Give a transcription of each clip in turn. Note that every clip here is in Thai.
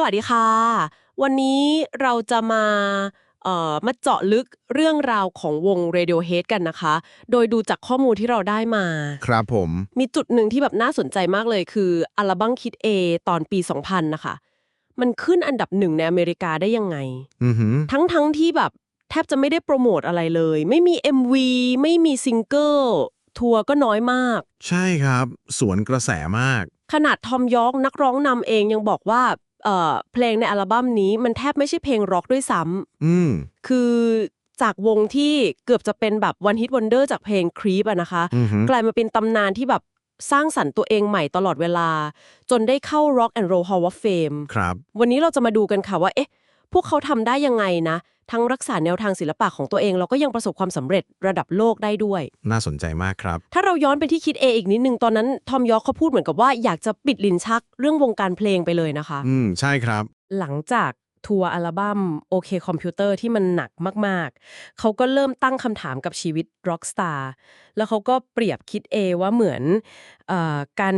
สวัสดีค่ะ วันนี้เราจะมาเอ่อมาเจาะลึกเรื่องราวของวง Radiohead กันนะคะ โดยดูจากข้อมูลที่เราได้มา ครับผม มีจุดหนึ่งที่แบบน่าสนใจมากเลยคืออัลบั้มคิด A ตอนปี 2000 นะคะ มันขึ้นอันดับหนึ่งในอเมริกาได้ยังไง อือหือ ทั้งทั้งที่แบบแทบจะไม่ได้โปรโมทอะไรเลย ไม่มี MV ไม่มีซิงเกิลทัวร์ก็น้อยมาก ใช่ครับ สวนกระแสมาก ขนาดทอมยอร์กนักร้องนำเองยังบอกว่า เอ่อเพลงในอัลบั้มนี้มันแทบไม่ใช่เพลงร็อกด้วยซ้ำอืมคือจากวงที่เกือบจะเป็นแบบวันฮิตวันเดอร์จากเพลงครีปอะนะคะอือหือกลายมาเป็นตำนานที่แบบสร้างสรรค์ตัวเองใหม่ตลอดเวลา จนได้เข้า Rock and Roll Hall of Fame ครับ วันนี้เราจะมาดูกันค่ะว่า เอ๊ะ พวกเขาทำได้ยังไงนะ ทั้งรักษาแนวทางศิลปะของตัวเองแล้วก็ยังประสบความสำเร็จระดับโลกได้ด้วย น่าสนใจมากครับ ถ้าเราย้อนไปที่คิดเออีกนิดนึง ตอนนั้นทอมยอร์กเขาพูดเหมือนกับว่าอยากจะปิดลิ้นชักเรื่องวงการเพลงไปเลยนะคะ อืมใช่ครับ หลังจากทัวร์อัลบั้มโอเคคอมพิวเตอร์ที่มันหนักมากๆ เขาก็เริ่มตั้งคำถามกับชีวิตร็อกสตาร์แล้วเขาก็เปรียบคิดเอว่าเหมือนเออการ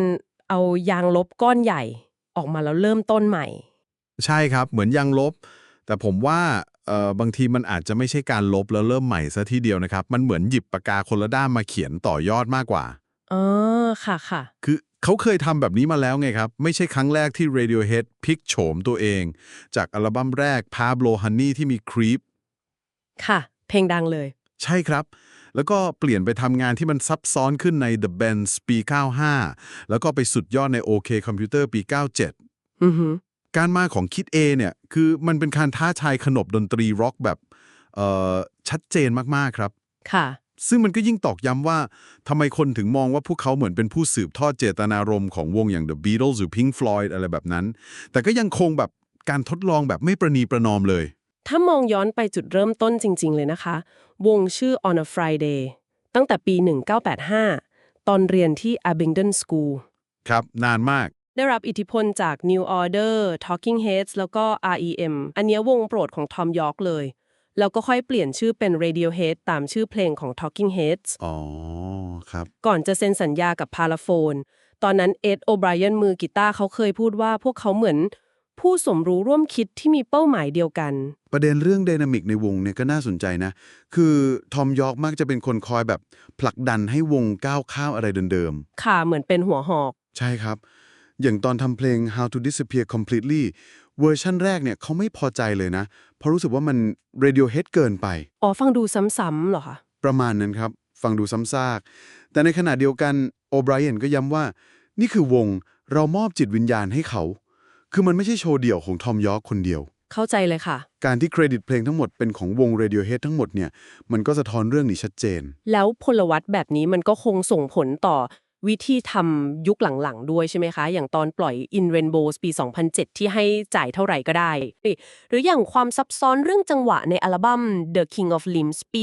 เอายางลบก้อนใหญ่ออกมาแล้วเริ่มต้นใหม่ ใช่ครับเหมือนยังลบ แต่ผมว่าเอ่อบางทีมันอาจจะไม่ใช่การลบแล้วเริ่มใหม่ซะทีเดียวนะครับ มันเหมือนหยิบปากกาคนละด้ามมาเขียนต่อยอดมากกว่าอ๋อค่ะค่ะ คือเขาเคยทำแบบนี้มาแล้วไงครับ ไม่ใช่ครั้งแรกที่ Radiohead พลิกโฉมตัวเอง จากอัลบั้มแรก Pablo Honey ที่มี Creep ค่ะ เพลงดังเลย ใช่ครับ แล้วก็เปลี่ยนไปทำงานที่มันซับซ้อนขึ้นใน The Bends ปี 95 แล้วก็ไปสุดยอดใน OK Computer ปี 97 อือหือ การมาของคิด A เนี่ยคือมันเป็นการท้าทายขนบดนตรีร็อกแบบเอ่อชัดเจนมากๆครับ ค่ะ ซึ่งมันก็ยิ่งตอกย้ำว่าทำไมคนถึงมองว่าพวกเขาเหมือนเป็นผู้สืบทอดเจตนารมณ์ของวงอย่าง The Beatles หรือ Pink Floyd อะไรแบบนั้น แต่ก็ยังคงแบบการทดลองแบบไม่ประนีประนอมเลย ถ้ามองย้อนไปจุดเริ่มต้นจริง ๆ เลยนะคะ วงชื่อ On a Friday ตั้งแต่ปี 1985 ตอนเรียนที่ Abingdon School ครับ นานมาก ได้รับอิทธิพลจาก New Order Talking Heads แล้วก็ REM อันเนี้ยวงโปรดของทอมยอร์กเลย แล้วก็ค่อยเปลี่ยนชื่อเป็น Radiohead ตามชื่อเพลงของ Talking Heads อ๋อ ครับ ก่อนจะเซ็นสัญญากับ Parlophone ตอนนั้นเอ็ดโอไบรอันมือกีตาร์เขาเคยพูดว่าพวกเขาเหมือน ผู้สมรู้ร่วมคิดที่มีเป้าหมายเดียวกัน ประเด็นเรื่องไดนามิกในวงเนี่ยก็น่าสนใจนะ คือทอมยอร์กมักจะเป็นคนคอยแบบผลักดันให้วงก้าวข้ามอะไรเดิมๆค่ะเหมือนเป็นหัวหอกใช่ครับ อย่างตอนทำเพลง How to Disappear Completely เวอร์ชั่นแรกเนี่ยเขาไม่พอใจเลยนะ เพราะรู้สึกว่ามัน Radiohead เกินไป อ๋อ ฟังดูซ้ำๆเหรอคะ ประมาณนั้นครับ ฟังดูซ้ำซาก แต่ในขณะเดียวกันโอไบรอันก็ย้ำว่า นี่คือวงเรามอบจิตวิญญาณให้เขา คือมันไม่ใช่โชว์เดี่ยวของทอมยอร์กคนเดียว เข้าใจเลยค่ะ การที่เครดิตเพลงทั้งหมดเป็นของวง Radiohead ทั้งหมดเนี่ยมันก็สะท้อนเรื่องนี้ชัดเจน แล้วพลวัตแบบนี้มันก็คงส่งผลต่อ วิธีทำยุคหลังๆ ด้วยใช่ไหมคะ อย่างตอนปล่อย In Rainbows ปี 2007 ที่ให้จ่ายเท่าไหร่ก็ได้ หรืออย่างความซับซ้อนเรื่องจังหวะในอัลบั้ม The King of Limbs ปี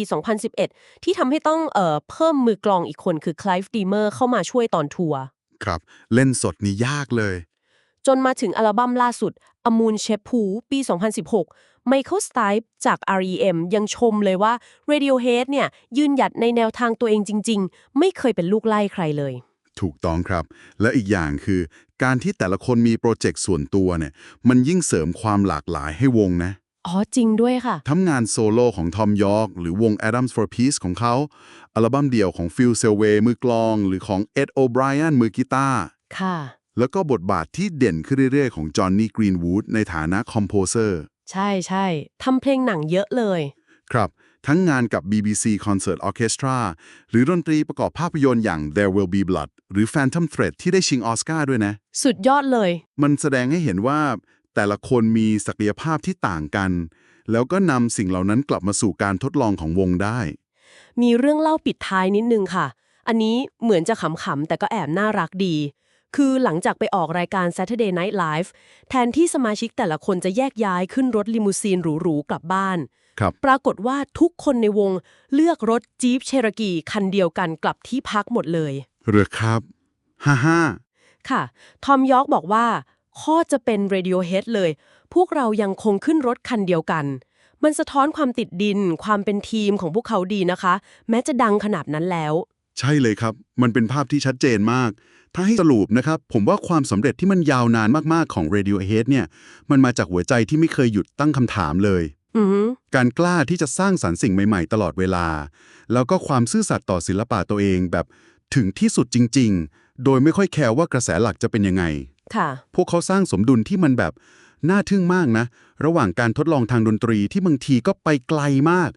2011 ที่ทำให้ต้องเอ่อเพิ่มมือกลองอีกคนคือ Clive Deemer เข้ามาช่วยตอนทัวร์ครับ เล่นสดนี่ยากเลย จนมาถึงอัลบั้มล่าสุด A Moon Shaped Pool ปี 2016 Michael Stipe จาก REM ยังชมเลยว่า Radiohead เนี่ยยืนหยัดในแนวทางตัวเองจริง ๆ ไม่เคยเป็นลูกไล่ใครเลย ถูกต้องครับ และอีกอย่างคือ การที่แต่ละคนมีโปรเจกต์ส่วนตัวเนี่ย มันยิ่งเสริมความหลากหลายให้วงนะ อ๋อ จริงด้วยค่ะ ทั้งงานโซโล่ของทอมยอร์กหรือวง Adams for Peace ของเขา อัลบั้มเดี่ยวของฟิลเซลเวย์มือกลอง หรือของเอ็ดโอไบรอันมือกีตาร์ค่ะ แล้วก็บทบาทที่เด่นขึ้นเรื่อยๆ ของจอห์นนี่กรีนวูดในฐานะคอมโพเซอร์ ใช่ใช่ทำเพลงหนังเยอะเลย ครับ ทั้งงานกับ BBC Concert Orchestra หรือดนตรีประกอบภาพยนตร์อย่าง There Will Be Blood หรือ Phantom Thread ที่ได้ชิงออสการ์ด้วยนะ สุดยอดเลย มันแสดงให้เห็นว่าแต่ละคนมีศักยภาพที่ต่างกัน แล้วก็นำสิ่งเหล่านั้นกลับมาสู่การทดลองของวงได้ มีเรื่องเล่าปิดท้ายนิดนึงค่ะ อันนี้เหมือนจะขำๆแต่ก็แอบน่ารักดี คือหลังจากไปออกรายการ Saturday Night Live แทนที่สมาชิกแต่ละคนจะแยกย้ายขึ้นรถลิมูซีนหรูๆกลับบ้าน ครับ ปรากฏว่าทุกคนในวงเลือกรถจี๊ปเชรกีคันเดียวกันกลับที่พักหมดเลยหรือครับฮ่าฮ่าค่ะ ทอมยอร์กบอกว่า ข้อจะเป็น Radiohead เลย พวกเรายังคงขึ้นรถคันเดียวกัน มันสะท้อนความติดดิน ความเป็นทีมของพวกเขาดีนะคะ แม้จะดังขนาดนั้นแล้ว ใช่เลยครับ มันเป็นภาพที่ชัดเจนมาก ถ้าให้สรุปนะครับ ผมว่าความสำเร็จที่มันยาวนานมากๆของ Radiohead เนี่ย มันมาจากหัวใจที่ไม่เคยหยุดตั้งคำถามเลยอือฮึ การกล้าที่จะสร้างสรรค์สิ่งใหม่ๆ ตลอดเวลา แล้วก็ความซื่อสัตย์ต่อศิลปะตัวเองแบบถึงที่สุดจริง ๆ โดยไม่ค่อยแคร์ว่ากระแสหลักจะเป็นยังไง ค่ะ พวกเขาสร้างสมดุลที่มันแบบน่าทึ่งมากนะ ระหว่างการทดลองทางดนตรีที่บางทีก็ไปไกลมาก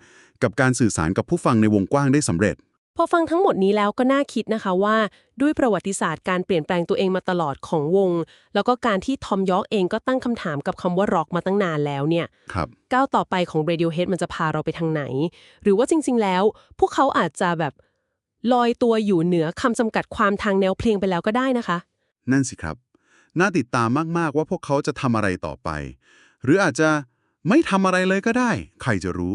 กับการสื่อสารกับผู้ฟังในวงกว้างได้สำเร็จ พอฟังทั้งหมดนี้แล้วก็น่าคิดนะคะว่า ด้วยประวัติศาสตร์การเปลี่ยนแปลงตัวเองมาตลอดของวง แล้วก็การที่ทอมยอร์กเองก็ตั้งคำถามกับคำว่าร็อกมาตั้งนานแล้วเนี่ยครับก้าวต่อไปของ Radiohead มันจะพาเราไปทางไหน หรือว่าจริง ๆ แล้ว พวกเขาอาจจะแบบลอยตัวอยู่เหนือคำจำกัดความทางแนวเพลงไปแล้วก็ได้นะคะ นั่นสิครับ น่าติดตามมากๆว่าพวกเขาจะทำอะไรต่อไป หรืออาจจะไม่ทำอะไรเลยก็ได้ ใครจะรู้